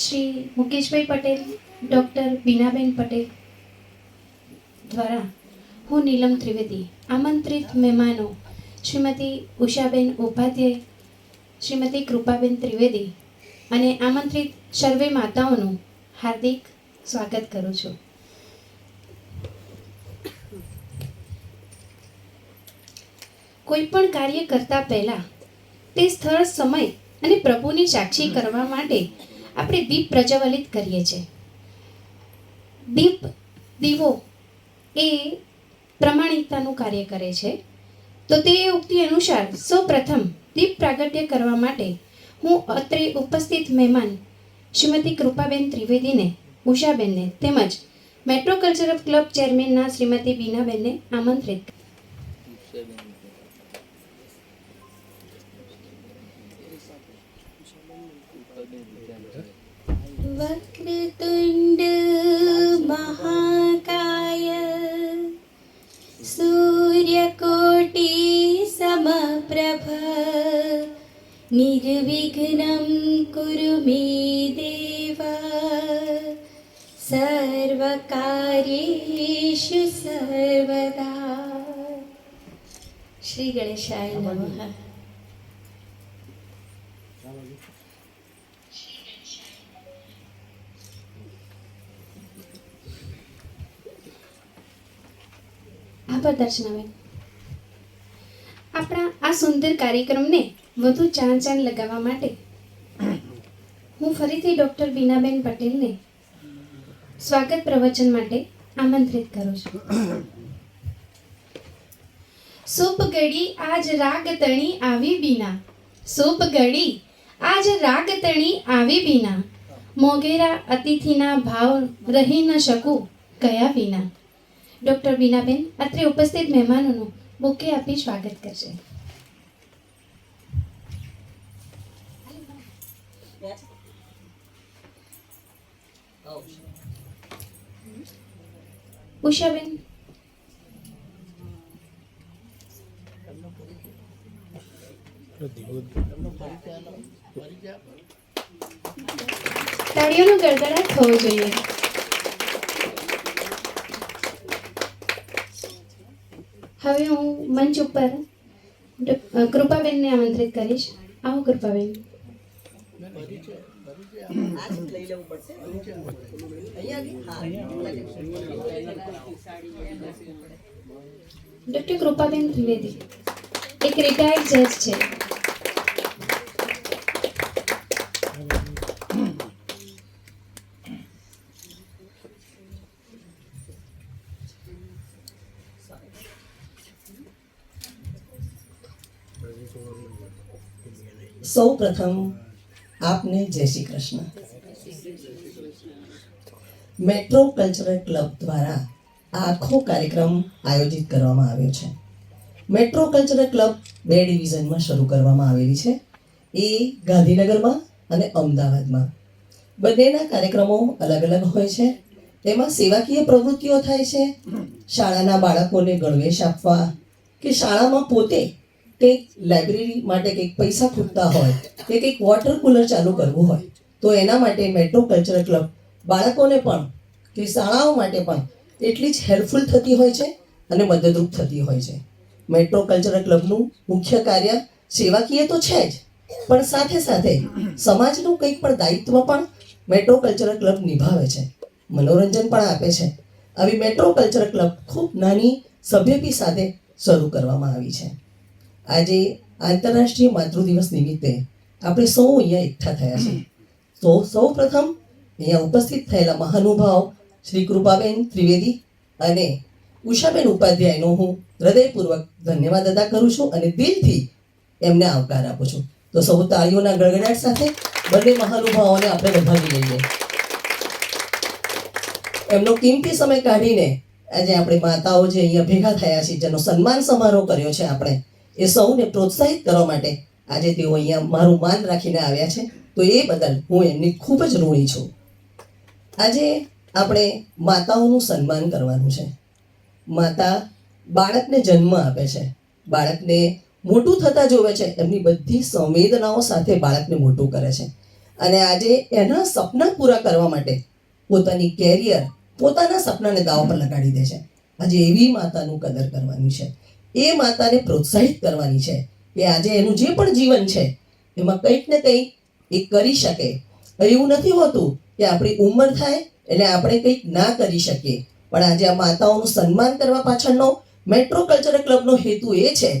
Shri Mukeshbhai Patel, doctor Binaben Patel દ્વારા હું નીલમ ત્રિવેદી, આમંત્રિત મહેમાનો શ્રીમતી ઉષાબેન ઉપાધ્યાય, શ્રીમતી કૃપાબેન ત્રિવેદી અને આમંત્રિત સર્વે માતાઓનું હાર્દિક સ્વાગત કરું છું. કોઈ પણ કાર્ય કરતા પહેલાં તે સ્થળ, સમય અને પ્રભુની સાક્ષી કરવા માટે આપણે દીપ પ્રજ્વલિત કરીએ છીએ. દીપ દીવો એ પ્રમાણિકતાનું કાર્ય કરે છે. તો તે ઉક્તિ અનુસાર સૌપ્રથમ દીપ પ્રાગટ્ય કરવા માટે હું અત્રે ઉપસ્થિત મહેમાન શ્રીમતી કૃપાબેન ત્રિવેદીને, ઉષાબેનને તેમજ મેટ્રો કલ્ચરલ ક્લબ ચેરમેનના શ્રીમતી બીનાબેનને આમંત્રિત വക്രതുണ്ട് മഹാകായ. സൂര്യകോട്ടി സമപ്രഭ. നിർവിഘ്നം കുരുമേ ദേവ. സർവകാര്യേഷു സർവദാ. ശ്രീ ഗണേശായ നമഃ. આભાર દર્શનાબેન આપણા આ સુંદર કાર્યક્રમને વધુ ચાણ ચાણ લગાવવા માટે હું ફરીથી ડૉક્ટર બીનાબેન પટેલને સ્વાગત પ્રવચન માટે આમંત્રિત કરું છું. સુપ ઘડી આજ રાગ તણી આવી બીના. સુપ ઘડી આજ રાગ તણી આવી બીના. મોગેરા અતિથિના ભાવ રહી ન શકું કયા વિના ડૉક્ટર બીનાબેન અત્રે ઉપસ્થિત મહેમાનોનું બુકે આપી સ્વાગત કરશે. ઉષાબેન. તાળીઓનો ગડગડાટ થવો જોઈએ. હવે હું મંચ ઉપર કૃપાબેનને આમંત્રિત કરીશ. આવો કૃપાબેન. ડૉક્ટર કૃપાબેન ત્રિવેદી, એક રિટાયર્ડ જજ છે. સૌ પ્રથમ આપને જય Shri Krishna. Metro cultural club દ્વારા આખો કાર્યક્રમ આયોજિત કરવામાં આવ્યો છે. મેટ્રો કલ્ચરલ ક્લબ બે ડિવિઝનમાં શરૂ કરવામાં આવેલી છે. એ ગાંધીનગરમાં અને અમદાવાદમાં. બંનેના કાર્યક્રમો અલગ અલગ હોય છે. તેમાં સેવાકીય પ્રવૃત્તિઓ થાય છે. શાળાના બાળકોને ગણવેશ આપવા કે શાળામાં પોતે કંઈક લાઇબ્રેરી માટે કંઈક પૈસા ખૂટતા હોય કે કંઈક વોટર કુલર ચાલુ કરવું હોય, તો એના માટે મેટ્રો કલ્ચરલ ક્લબ બાળકોને પણ કે શાળાઓ માટે પણ એટલી જ હેલ્પફુલ થતી હોય છે અને મદદરૂપ થતી હોય છે. મેટ્રો કલ્ચરલ ક્લબનું મુખ્ય કાર્ય સેવાકીય તો છે જ, પણ સાથે સાથે સમાજનું કંઈક પણ દાયિત્વ પણ મેટ્રો કલ્ચરલ ક્લબ નિભાવે છે. મનોરંજન પણ આપે છે. આવી મેટ્રો કલ્ચરલ ક્લબ ખૂબ નાની સભ્યપી સાથે શરૂ કરવામાં આવી છે. આજે આંતરરાષ્ટ્રીય માતૃ દિવસ નિમિત્તે આપણે સૌ અહીંયા એકઠા થયા છે. તો સૌ પ્રથમ અહીંયા ઉપસ્થિત થયેલા મહાનુભાવ શ્રી કૃપાબેન ત્રિવેદી અને ઉષાબેન ઉપાધ્યાયનો હું હૃદયપૂર્વક ધન્યવાદ અદા કરું છું અને દિલથી એમને આવકાર આપું છું. તો સૌ તાળીઓના ગળગડાટ સાથે બંને મહાનુભાવોને આપણે વધાવી લઈએ. એમનો કિંમતી સમય કાઢીને આજે આપણે માતાઓ જે અહીંયા ભેગા થયા છે, જેનો સન્માન સમારોહ કર્યો છે આપણે એ સૌને પ્રોત્સાહિત કરવા માટે આજે તેઓ અહીંયા મારું માન રાખીને આવ્યા છે. તો એ બદલ હું એમની ખૂબ જ ઋણી છું. આજે આપણે માતાઓનું સન્માન કરવાનું છે. માતા બાળકને જન્મ આપે છે. બાળકને મોટું થતા જોવે છે. એમની બધી સંવેદનાઓ સાથે બાળકને મોટું કરે છે. અને આજે એના સપના પૂરા કરવા માટે પોતાની કેરિયર પોતાના સપનાને દાવ પર લગાડી દે છે. આજે એવી માતાનું કદર કરવાની છે. એ માતાને પ્રોત્સાહિત કરવાની છે કે આજે એનું જે પણ જીવન છે, એમાં કંઈક ને કંઈક એ કરી શકે. એવું નથી હોતું કે આપણી ઉંમર થાય એટલે આપણે કંઈક ના કરી શકીએ. પણ આજે આ માતાઓનું સન્માન કરવા પાછળનો મેટ્રો કલ્ચરલ ક્લબનો હેતુ એ છે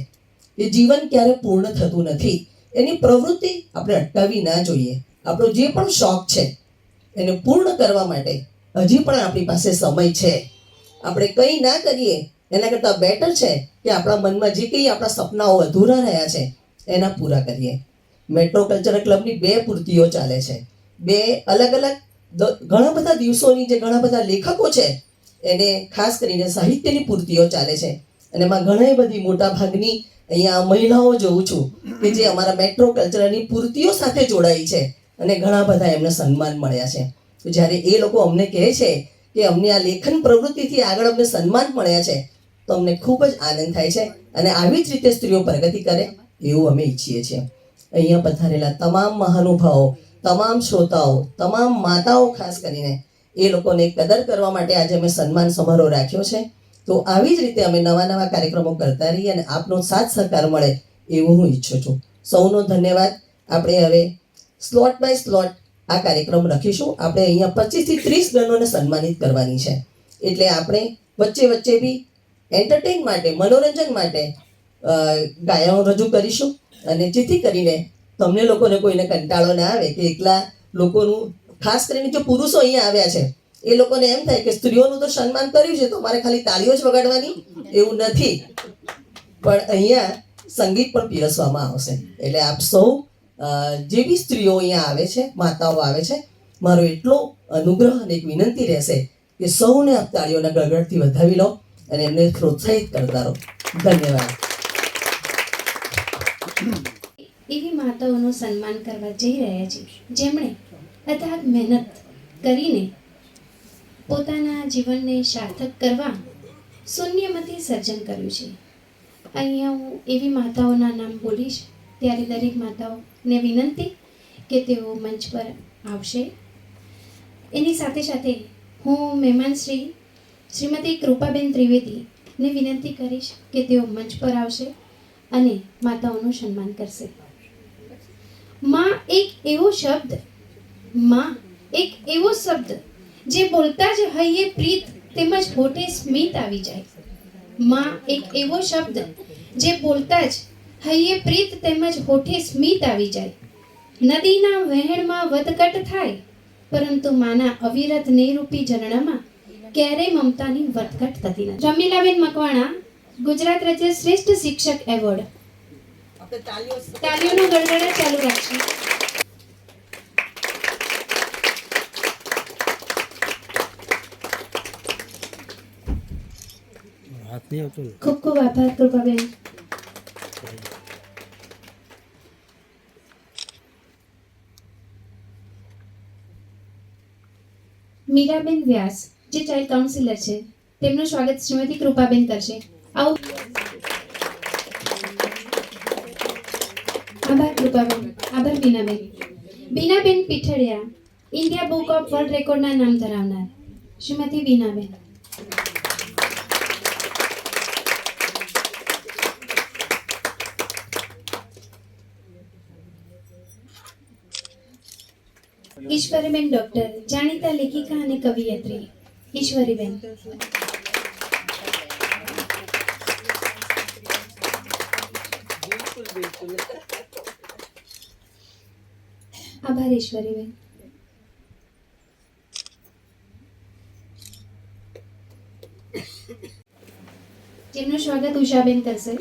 કે જીવન ક્યારે પૂર્ણ થતું નથી. એની પ્રવૃત્તિ આપણે અટકાવી ના જોઈએ. આપણો જે પણ શોખ છે, એને પૂર્ણ કરવા માટે હજી પણ આપણી પાસે સમય છે. આપણે કંઈ ના કરીએ એના કરતાં બેટર છે કે આપણા મનમાં જે કંઈ આપણા સપનાઓ અધૂરા રહ્યા છે, એના પૂરા કરીએ. મેટ્રો કલ્ચરલ ક્લબની બે પૂર્તિઓ ચાલે છે. બે અલગ અલગ ઘણા બધા દિવસોની જે ઘણા બધા લેખકો છે, એને ખાસ કરીને સાહિત્યની પૂર્તિઓ ચાલે છે. અને એમાં ઘણી બધી મોટા ભાગની અહીંયા મહિલાઓ જોઉં છું કે જે અમારા મેટ્રો કલ્ચરની પૂર્તિઓ સાથે જોડાઈ છે અને ઘણા બધા એમને સન્માન મળ્યા છે. તો જ્યારે એ લોકો અમને કહે છે કે અમને આ લેખન પ્રવૃત્તિથી આગળ અમને સન્માન મળ્યા છે તો અમને ખૂબ જ આનંદ થાય છે અને આવી જ રીતે સ્ત્રીઓ પ્રગતિ કરે એવું અમે ઈચ્છીએ છીએ. અહીંયા પધારેલા તમામ મહાનુભાવો, તમામ શ્રોતાઓ, તમામ માતાઓ ખાસ કરીને એ લોકોને કદર કરવા માટે આજે અમે સન્માન સમારોહ રાખ્યો છે. તો આવી જ રીતે અમે નવા નવા કાર્યક્રમો કરતા રહીએ અને આપનો સાથ સહકાર મળે એવું હું ઈચ્છું છું. સૌનો ધન્યવાદ. આપણે હવે સ્લોટ બાય સ્લોટ આ કાર્યક્રમ રખીશું. આપણે અહીંયા પચીસથી ત્રીસ ગણોને સન્માનિત કરવાની છે. એટલે આપણે વચ્ચે વચ્ચે બી એન્ટરટેન માટે, મનોરંજન માટે ગાયનો રજૂ કરીશું અને જેથી કરીને તમને લોકોને કોઈને કંટાળો ના આવે કે એકલા લોકોનું, ખાસ કરીને જો પુરુષો અહીંયા આવ્યા છે, એ લોકોને એમ થાય કે સ્ત્રીઓનું તો સન્માન કર્યું છે, તો મારે ખાલી તાળીઓ જ વગાડવાની? એવું નથી. પણ અહીંયા સંગીત પણ પીરસવામાં આવશે. એટલે આપ સૌ જે બી સ્ત્રીઓ અહીંયા આવે છે, માતાઓ આવે છે, મારો એટલો અનુગ્રહ અને એક વિનંતી રહેશે કે સૌને આપ તાળીઓના ગળગળથી વધાવી લો. અને એમને પ્રોત્સાહિત કરતા રહો. ધન્યવાદ. એવી માતાઓનું સન્માન કરવા જઈ રહ્યા છીએ જેમણે અથાગ મહેનત કરીને પોતાના જીવનને સાર્થક કરવા શૂન્યમાંથી સર્જન કર્યું છે. અહીંયા હું એવી માતાઓના નામ બોલીશ, ત્યારે દરેક માતાઓને વિનંતી કે તેઓ મંચ પર આવશે. એની સાથે સાથે હું મહેમાન શ્રી શ્રીમતી કૃપાબેન ત્રિવેદીને વિનંતી કરીશ કે તેઓ મંચ પર આવશે અને માતાઓનું સન્માન કરશે. માં એક એવો શબ્દ, માં એક એવો શબ્દ જે બોલતા જ હૈયે પ્રીત તેમજ હોઠે સ્મિત આવી જાય. માં એક એવો શબ્દ જે બોલતા જ હૈયે પ્રીત તેમજ હોઠે સ્મિત આવી જાય. નદીના વહેણમાં વધઘટ થાય, પરંતુ માના અવિરત નેરૂપી ઝરણામાં ક્યારેય મમતાની વધઘટ થતી નથી. રમીલાબેન મકવાણા ગુજરાત રાજ્ય શ્રેષ્ઠ શિક્ષક એવોર્ડ. તાલીઓનો ગણગણા ચાલુ રાખશું. ખૂબ ખૂબ આભાર કૃપાબેન. મીરાબેન વ્યાસ જે ચાઇલ્ડ કાઉન્સિલર છે, તેમનું સ્વાગત શ્રીમતી કૃપાબેન કરશે. આવો. આભાર કૃપાબેન. આભાર Binaben. Binaben Pithadiya India book of world રેકોર્ડના નામ ધરાવનાર શ્રીમતી બીનાબેન. ઈશ્વરીબેન ડોક્ટર, જાણીતા લેખિકા અને કવિયત્રી ઈશ્વરીબેન આભાર ઈશ્વરીબેન જેમનું સ્વાગત ઉષાબેન કરશે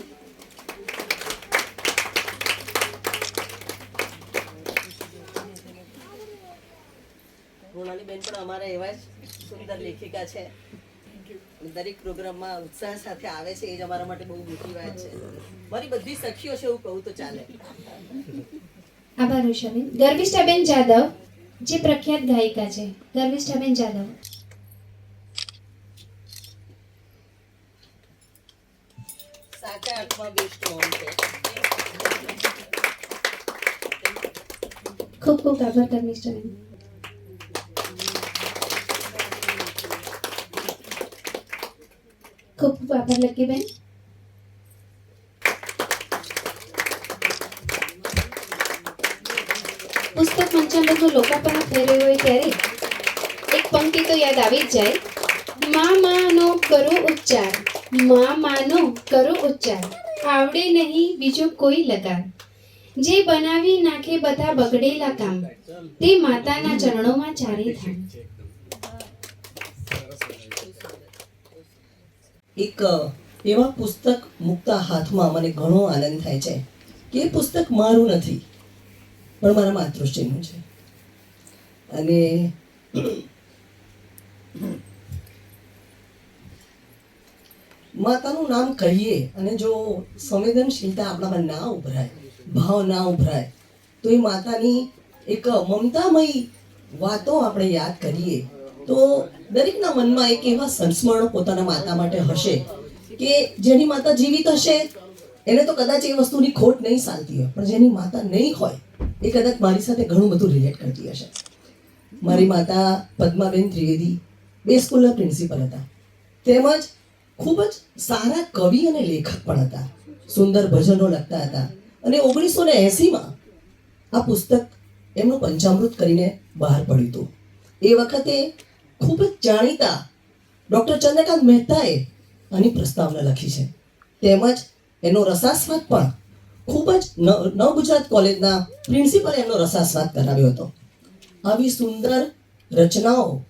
મૃણાલીબેન પણ અમારા એવા જ લેખિકા છે. દરેક પ્રોગ્રામમાં ઉત્સાહ સાથે આવે છે એ જ અમારા માટે બહુ મોટી વાત છે. મારી બધી સખીઓ છે એવું કહું તો ચાલે. આભાર ઉષાબેન. ગર્વિષ્ઠાબેન જાદવ જે પ્રખ્યાત ગાયિકા છે. ગર્વિષ્ઠાબેન જાદવ. સાચા અર્થમાં છે. ખૂબ ખૂબ આભાર ધર્મિષ્ઠબેન. ખૂબ ખૂબ આભાર લકીબેન પુસ્તક પંચામૃતનું લોકાર્પણ થઈ રહ્યું હોય ત્યારે એક પંક્તિ તો યાદ આવી જ જાય. મા માનો કરો ઉચ્ચાર, મા માનો કરો ઉચ્ચાર, આવડે નહીં બીજો કોઈ લગાર. જે બનાવી નાખે બધા બગડેલા કામ, તે માતાના ચરણોમાં ચારે ધામ એક એવા પુસ્તક મૂકતા હાથમાં મને ઘણો આનંદ થાય છે કે એ પુસ્તક મારું નથી, પણ મારા માતૃશ્રીનું છે. અને માતાનું નામ કહીએ અને જો સંવેદનશીલતા આપણામાં ના ઉભરાય, ભાવ ના ઉભરાય, તો એ માતાની એક મમતામય વાતો આપણે યાદ કરીએ, તો દરેકના મનમાં એક એવા સંસ્મરણો પોતાના માતા માટે હશે કે જેની માતા જીવિત હશે, એને તો કદાચ એ વસ્તુની ખોટ નહીં ચાલતી હોય, પણ જેની માતા નહીં હોય, એ કદાચ મારી સાથે ઘણું બધું રિલેટ કરતી હશે. મારી માતા પદ્માબેન ત્રિવેદી બે સ્કૂલના પ્રિન્સિપલ હતા. તેમજ ખૂબ જ સારા કવિ અને લેખક પણ હતા. સુંદર ભજનો લખતા હતા. અને ઓગણીસો ને એંસીમાં આ પુસ્તક એમનું પંચામૃત કરીને બહાર પડ્યું હતું. એ વખતે ખૂબ જ જાણીતા ડૉક્ટર ચંદ્રકાંત મહેતાએ આની પ્રસ્તાવના લખી છે. તેમજ એનો રસાસ્વાદ પણ ખૂબ જ નવ ગુજરાત કોલેજના પ્રિન્સિપલે એમનો રસાસ્વાદ કરાવ્યો હતો. આવી સુંદર રચનાઓ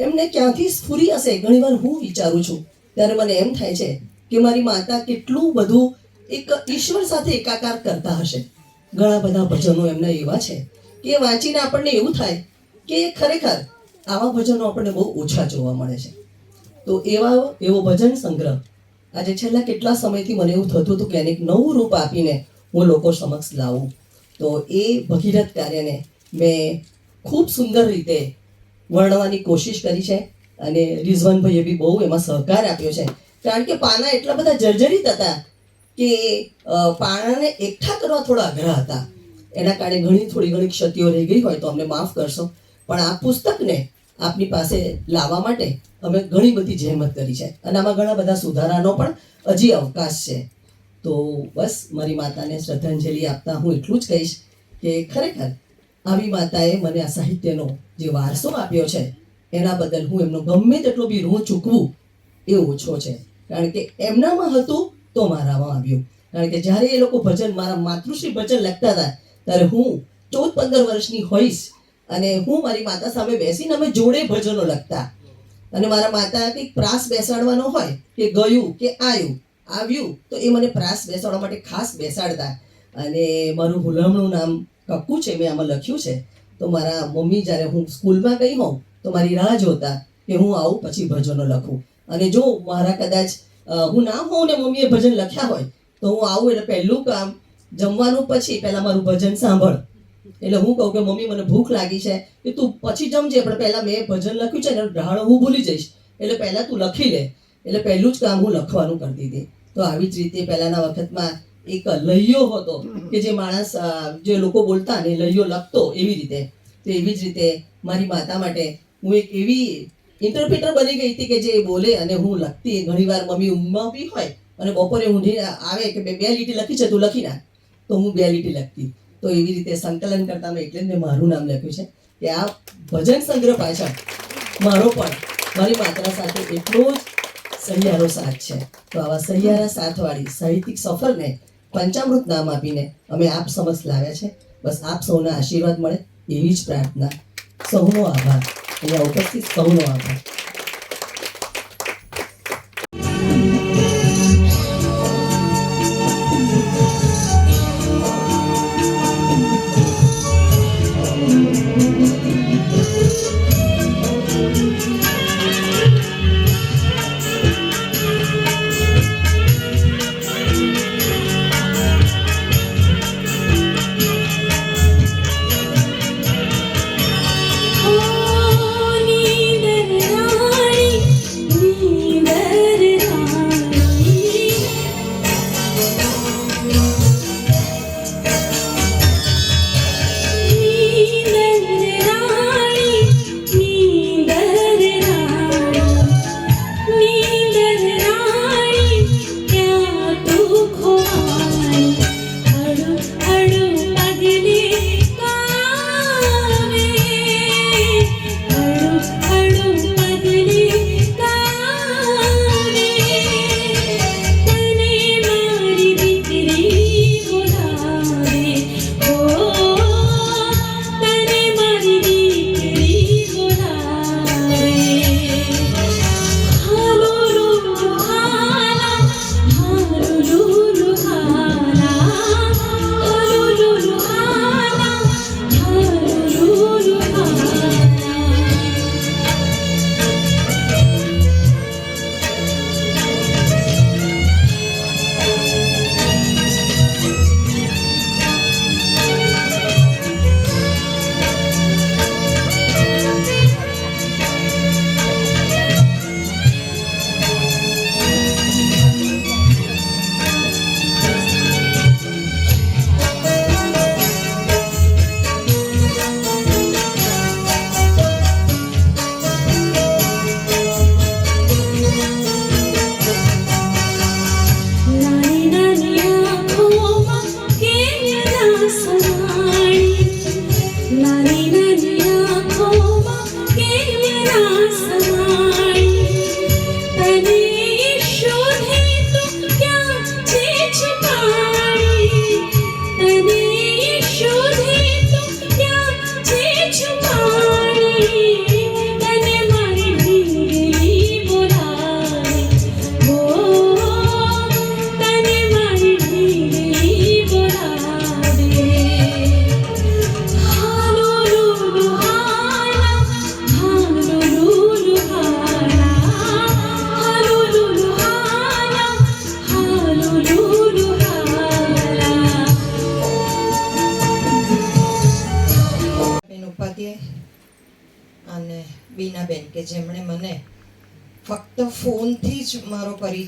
એમને ક્યાંથી સ્ફુરી હશે? ઘણીવાર હું વિચારું છું. ત્યારે મને એમ થાય છે કે મારી માતા કેટલું બધું એક ઈશ્વર સાથે એકાકાર કરતા હશે. ઘણા બધા ભજનો એમના એવા છે કે વાંચીને આપણને એવું થાય કે ખરેખર આવા ભજનો આપણને બહુ ઓછા જોવા મળે છે. તો એવા એવો ભજન સંગ્રહ આજે છેલ્લા કેટલા સમયથી મને એવું થતું હતું કે એને એક નવું રૂપ આપીને હું લોકો સમક્ષ લાવું. તો એ ભગીરથ કાર્યને મેં ખૂબ સુંદર રીતે વર્ણવાની કોશિશ કરી છે અને રિઝવાનભાઈએ બી બહુ એમાં સહકાર આપ્યો છે. કારણ કે પાના એટલા બધા જર્જરિત હતા કે પાનાને એકઠા કરવા થોડા અઘરા હતા. એના કારણે ઘણી થોડી ઘણી ક્ષતિઓ રહી ગઈ હોય તો અમને માફ કરશો. પણ આ પુસ્તકને આપની પાસે લાવવા માટે અમે ઘણી બધી જહેમત કરી છે. અને આમાં ઘણા બધા સુધારાનો પણ હજી અવકાશ છે. તો બસ, મારી માતાને શ્રદ્ધાંજલિ આપતા હું એટલું જ કહીશ કે ખરેખર આવી માતાએ મને આ સાહિત્યનો જે વારસો આપ્યો છે, એના બદલ હું એમનો ગમે તેટલો બી ઋણ ચૂકવું એ ઓછો છે. કારણ કે એમનામાં હતું તો મારામાં આવ્યું. કારણ કે જ્યારે એ લોકો ભજન, મારા માતૃશ્રી ભજન લખતા હતા, ત્યારે હું ચૌદ પંદર વર્ષની હોઈશ અને હું મારી માતા સામે બેસીને અમે જોડે ભજનો લખતા. અને મારા માતા કંઈક પ્રાસ બેસાડવાનો હોય કે ગયું કે આવ્યું આવ્યું, તો એ મને પ્રાસ બેસાડવા માટે ખાસ બેસાડતા. અને મારું હુલામણું નામ કક્કુ છે, મેં આમાં લખ્યું છે. તો મારા મમ્મી જ્યારે હું સ્કૂલમાં ગઈ હોઉં, તો મારી રાહ જોતા કે હું આવું પછી ભજનો લખું. અને જો મારા કદાચ હું ના હોઉં ને મમ્મીએ ભજન લખ્યા હોય, તો હું આવું એટલે પહેલું કામ જમવાનું પછી પહેલાં મારું ભજન સાંભળ. એટલે હું કહું કે મમ્મી, મને ભૂખ લાગી છે કે તું પછી જમજે, પણ પહેલા મેં ભજન લખ્યું છે ને ગ્રહણ હું ભૂલી જઈશ. એટલે પહેલાં તું લખી લે. એટલે પહેલું જ કામ હું લખવાનું કરી દીધી તો આવી જ રીતે પહેલાંના વખતમાં એક લૈયો હતો કે જે માણસ જે લોકો બોલતા ને, લૈયો લખતો એવી રીતે. તો એવી જ રીતે મારી માતા માટે હું એક એવી ઇન્ટરપ્રિટર બની ગઈ હતી કે જે બોલે અને હું લખતી. ઘણીવાર મમ્મી ઊંઘમાં બી હોય અને બપોરે ઊંઘી આવે કે બે લીટી લખી છે, તું લખી નાખ. તો હું બે લીટી લખતી. તો એવી રીતે સંકલન કરતા મેં એટલે જ મેં મારું નામ લખ્યું છે. કે આ ભજન સંગ્રહ પાછળ મારો પણ મારી માત્રા સાથે એટલો જ સહિયારો સાથ છે. તો આવા સહિયારા સાથવાળી સાહિત્યિક સફરને પંચામૃત નામ આપીને અમે આપ સમક્ષ લાવ્યા છે. બસ આપ સૌના આશીર્વાદ મળે એવી જ પ્રાર્થના. સૌનો આભાર. અહીંયા ઉપસ્થિત સૌનો આભાર.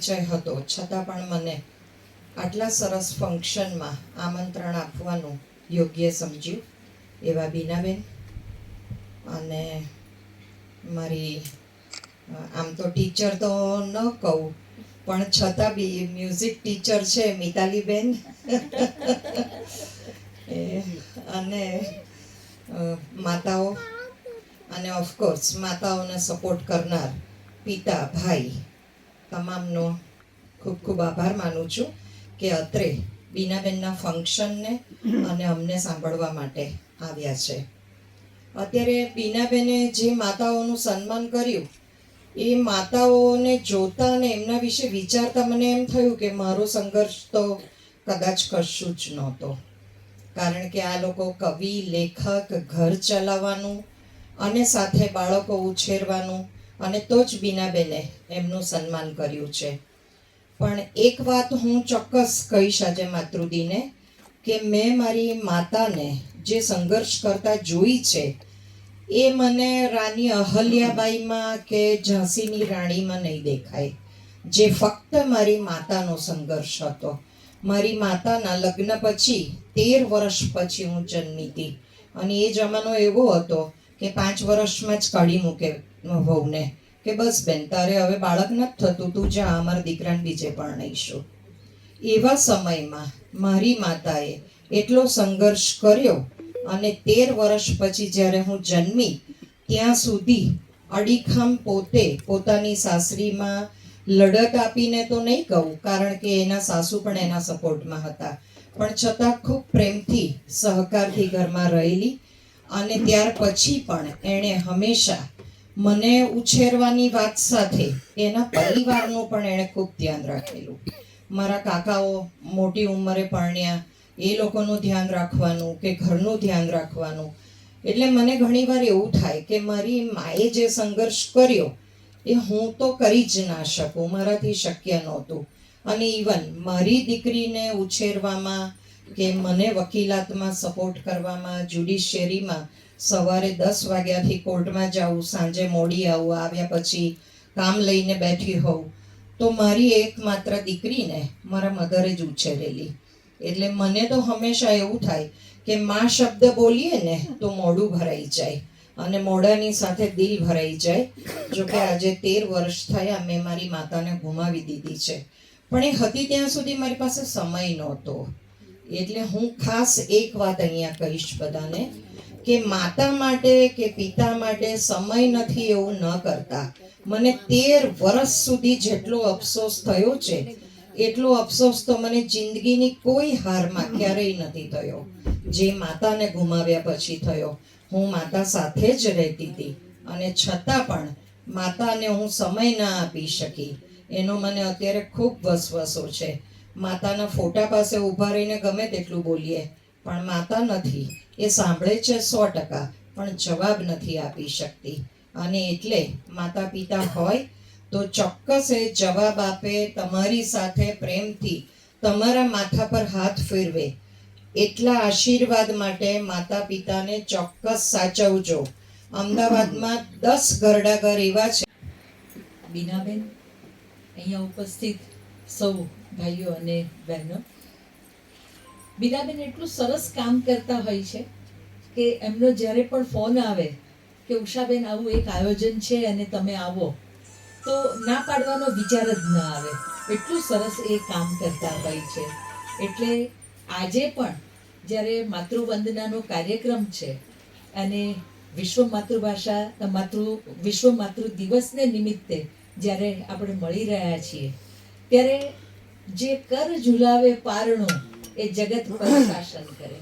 પરિચય હતો. છતાં પણ મને આટલા સરસ ફંક્શનમાં આમંત્રણ આપવાનું યોગ્ય સમજ્યું. એવા બીનાબેન અને મારી આમ તો ટીચર તો ન કહું, પણ છતાં બી મ્યુઝિક ટીચર છે મિતાલીબેન. અને માતાઓ, અને ઓફકોર્સ માતાઓને સપોર્ટ કરનાર પિતા, ભાઈ. તમામનો ખૂબ ખૂબ આભાર માનું છું કે અત્રે બીનાબેનના ફંક્શનને અને અમને સાંભળવા માટે આવ્યા છે. અત્યારે બીનાબેને જે માતાઓનું સન્માન કર્યું, એ માતાઓને જોતા અને એમના વિશે વિચારતા મને એમ થયું કે મારો સંઘર્ષ તો કદાચ કશું જ નહોતો. કારણ કે આ લોકો કવિ, લેખક, ઘર ચલાવવાનું અને સાથે બાળકો ઉછેરવાનું અને તો જ બીનાબેને એમનું સન્માન કર્યું છે. પણ એક વાત હું ચોક્કસ કહીશ આજે માતૃદીને, કે મેં મારી માતાને જે સંઘર્ષ કરતા જોઈ છે, એ મને રાની અહલ્યાબાઈમાં કે ઝાંસીની રાણીમાં નહીં દેખાય. જે ફક્ત મારી માતાનો સંઘર્ષ હતો. મારી માતાના લગ્ન પછી, તેર વર્ષ પછી હું જન્મી હતી. અને એ જમાનો એવો હતો કે પાંચ વર્ષમાં જ કાઢી મૂકે વહુને કે બસ બેન, તારે હવે બાળક નથી થતું, તું જા, અમારા દીકરાને બીજે પરણાઈશું એવા સમયમાં મારી માતાએ એટલો સંઘર્ષ કર્યો અને તેર વર્ષ પછી જ્યારે હું જન્મી, ત્યાં સુધી અડીખમ પોતે પોતાની સાસરીમાં લડત આપીને તો નહીં કહું, કારણ કે એના સાસુ પણ એના સપોર્ટમાં હતા. પણ છતાં ખૂબ પ્રેમથી, સહકારથી ઘરમાં રહેલી અને ત્યાર પછી પણ એણે હંમેશા મને ઉછેરવાની વાત સાથે એના પરિવારનું પણ એણે ખૂબ ધ્યાન રાખેલું. મારા કાકાઓ મોટી ઉંમરે પરણ્યા. એ લોકોનું ધ્યાન રાખવાનું કે ઘરનું ધ્યાન રાખવાનું. એટલે મને ઘણીવાર એવું થાય કે મારી માએ જે સંઘર્ષ કર્યો, એ હું તો કરી જ ના શકું, મારાથી શક્ય નહોતું. અને ઇવન મારી દીકરીને ઉછેરવામાં કે મને વકીલાતમાં સપોર્ટ કરવામાં જ્યુડિશિયરીમાં સવારે દસ વાગ્યાથી કોર્ટમાં જાઉં, સાંજે મોડી આવું, આવ્યા પછી કામ લઈને બેઠી હોઉં. તો મારી એકમાત્ર દીકરીને મારા મધરે જ ઉછેરેલી. એટલે મને તો હંમેશા એવું થાય કે મા શબ્દ બોલીએ ને તો મોડું ભરાઈ જાય અને મોઢાની સાથે દિલ ભરાઈ જાય. જો કે આજે તેર વર્ષ થયા મેં મારી માતાને ગુમાવી દીધી છે. પણ એ હતી ત્યાં સુધી મારી પાસે સમય નહોતો. એટલે હું ખાસ એક વાત અહીંયા કહીશ બધાને, કે માતા માટે કે પિતા માટે સમય નથી એવું ન કરતા. મને તેર વર્ષ સુધી જેટલો અફસોસ થયો છે, એટલો અફસોસ તો મને જિંદગીની કોઈ હારમાં ક્યારેય નથી થયો, જે માતાને ગુમાવ્યા પછી થયો. હું માતા સાથે જ રહેતી હતી અને છતાં પણ માતાને હું સમય ના આપી શકી. એનો મને અત્યારે ખૂબ વસવસો છે. માતાના ફોટા પાસે ઊભા રહીને ગમે તેટલું બોલીએ. પણ માતા નથી. એ સાંભળે છે સો ટકા, પણ જવાબ નથી આપી શકતી. અને એટલે માતા પિતા હોય તો ચોક્કસ એ જવાબ આપે તમારી સાથે પ્રેમથી. તમારા માથા પર હાથ ફેરવે. એટલા આશીર્વાદ માટે માતા પિતાને ચોક્કસ સાચવજો. અમદાવાદમાં દસ ગરડા ઘર એવા છે. બીનાબેન, અહીંયા ઉપસ્થિત સૌ ભાઈઓ અને બહેનો. બીનાબેન એટલું સરસ કામ કરતા હોય છે કે એમનો જ્યારે પણ ફોન આવે કે ઉષાબેન, આવું એક આયોજન છે અને તમે આવો, તો ના પાડવાનો વિચાર જ ન આવે. એટલું સરસ એ કામ કરતા હોય છે. એટલે આજે પણ જ્યારે માતૃવંદનાનો કાર્યક્રમ છે અને વિશ્વ માતૃભાષા માતૃ, વિશ્વ માતૃ દિવસને નિમિત્તે જ્યારે આપણે મળી રહ્યા છીએ, ત્યારે જે કર ઝુલાવે પારણો, એ જગત પર શાસન કરે.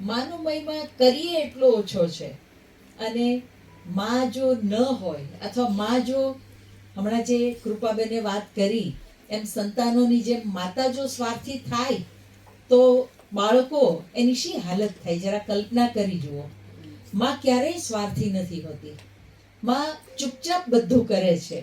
માનો મહિમા કરીએ એટલો ઓછો છે. અને માં જો ન હોય, અથવા માં જો હમણાં જે કૃપાબેને વાત કરી, એમ સંતાનોની જેમ માતા જો સ્વાર્થી થાય, તો બાળકો એની શી હાલત થાય? જરા કલ્પના કરી જુઓ. માં ક્યારેય સ્વાર્થી નથી હોતી. માં ચૂપચાપ બધું કરે છે.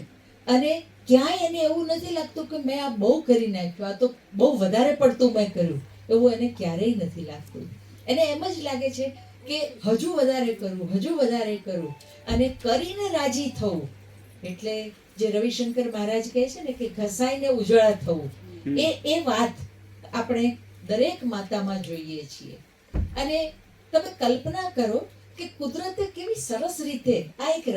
અને ક્યાંય એને એવું નથી લાગતું કે મેં આ બહુ કરી નાખ્યું આ તો બહુ વધારે પડતું મેં કર્યું. એવું એને ક્યારેય નથી લાગતું. એને એમ જ લાગે છે કે હજુ વધારે કરવું હજુ વધારે કરવું અને કરીને રાજી થવું. એટલે જે રવિશંકર મહારાજ કહે છે ને કે ઘસાઈને ઉજળા થવું એ એ વાત આપણે દરેક માતામાં જોઈએ છીએ. અને તમે કલ્પના કરો કે કુદરતે કેવી સરસ રીતે આ એક